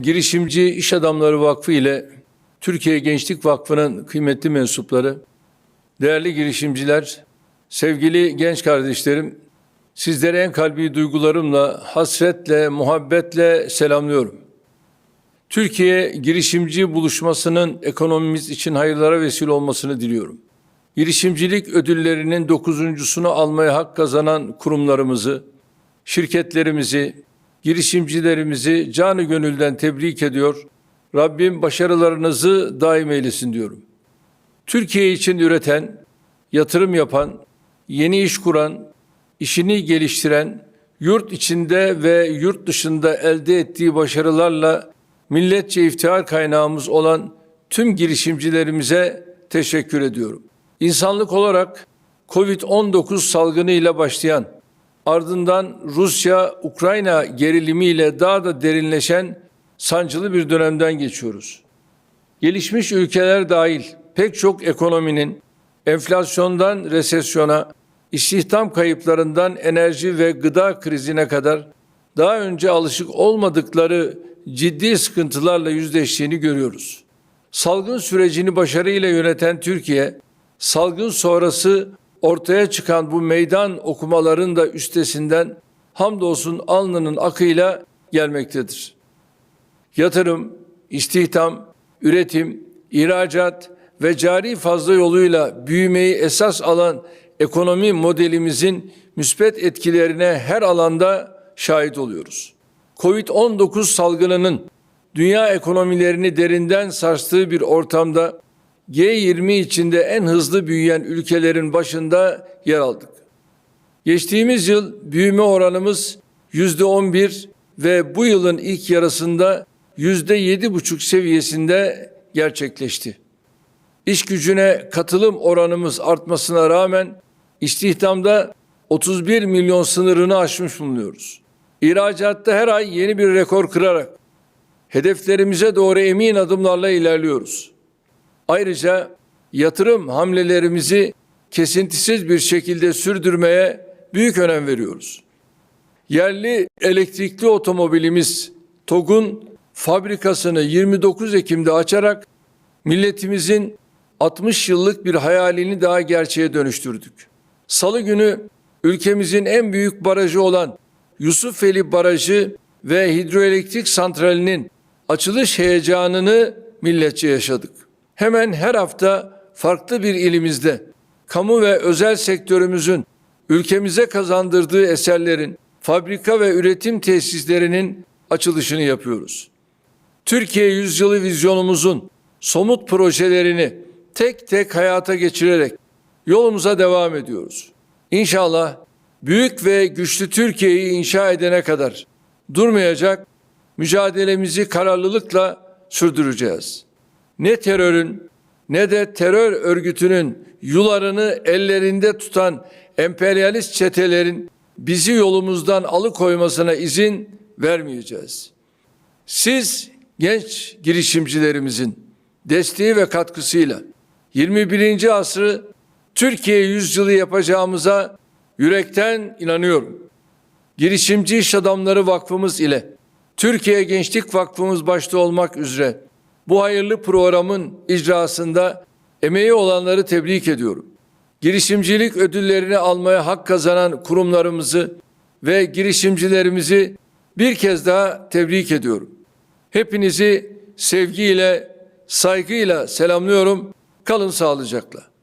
Girişimci İş Adamları Vakfı ile Türkiye Gençlik Vakfı'nın kıymetli mensupları, değerli girişimciler, sevgili genç kardeşlerim, sizlere en kalbi duygularımla, hasretle, muhabbetle selamlıyorum. Türkiye girişimci buluşmasının ekonomimiz için hayırlara vesile olmasını diliyorum. Girişimcilik ödüllerinin dokuzuncusunu almaya hak kazanan kurumlarımızı, şirketlerimizi, girişimcilerimizi canı gönülden tebrik ediyor. Rabbim başarılarınızı daim eylesin diyorum. Türkiye için üreten, yatırım yapan, yeni iş kuran, işini geliştiren, yurt içinde ve yurt dışında elde ettiği başarılarla milletçe iftihar kaynağımız olan tüm girişimcilerimize teşekkür ediyorum. İnsanlık olarak Covid-19 salgını ile başlayan, ardından Rusya-Ukrayna gerilimiyle daha da derinleşen sancılı bir dönemden geçiyoruz. Gelişmiş ülkeler dahil pek çok ekonominin enflasyondan resesyona, istihdam kayıplarından enerji ve gıda krizine kadar daha önce alışık olmadıkları ciddi sıkıntılarla yüzleştiğini görüyoruz. Salgın sürecini başarıyla yöneten Türkiye, salgın sonrası ortaya çıkan bu meydan okumaların da üstesinden hamdolsun alnının akıyla gelmektedir. Yatırım, istihdam, üretim, ihracat ve cari fazla yoluyla büyümeyi esas alan ekonomi modelimizin müspet etkilerine her alanda şahit oluyoruz. Covid-19 salgınının dünya ekonomilerini derinden sarstığı bir ortamda G20 içinde en hızlı büyüyen ülkelerin başında yer aldık. Geçtiğimiz yıl büyüme oranımız yüzde 11 ve bu yılın ilk yarısında yüzde yedi buçuk seviyesinde gerçekleşti. İş gücüne katılım oranımız artmasına rağmen istihdamda 31 milyon sınırını aşmış bulunuyoruz. İhracatta her ay yeni bir rekor kırarak hedeflerimize doğru emin adımlarla ilerliyoruz. Ayrıca yatırım hamlelerimizi kesintisiz bir şekilde sürdürmeye büyük önem veriyoruz. Yerli elektrikli otomobilimiz TOG'un fabrikasını 29 Ekim'de açarak milletimizin 60 yıllık bir hayalini daha gerçeğe dönüştürdük. Salı günü ülkemizin en büyük barajı olan Yusufeli Barajı ve hidroelektrik santralinin açılış heyecanını milletçe yaşadık. Hemen her hafta farklı bir ilimizde kamu ve özel sektörümüzün ülkemize kazandırdığı eserlerin fabrika ve üretim tesislerinin açılışını yapıyoruz. Türkiye Yüzyılı vizyonumuzun somut projelerini tek tek hayata geçirerek yolumuza devam ediyoruz. İnşallah büyük ve güçlü Türkiye'yi inşa edene kadar durmayacak, mücadelemizi kararlılıkla sürdüreceğiz. Ne terörün ne de terör örgütünün yularını ellerinde tutan emperyalist çetelerin bizi yolumuzdan alıkoymasına izin vermeyeceğiz. Siz genç girişimcilerimizin desteği ve katkısıyla 21. asrı Türkiye yüzyılı yapacağımıza yürekten inanıyorum. Girişimci İş Adamları Vakfımız ile Türkiye Gençlik Vakfımız başta olmak üzere bu hayırlı programın icrasında emeği olanları tebrik ediyorum. Girişimcilik ödüllerini almaya hak kazanan kurumlarımızı ve girişimcilerimizi bir kez daha tebrik ediyorum. Hepinizi sevgiyle, saygıyla selamlıyorum. Kalın sağlıcakla.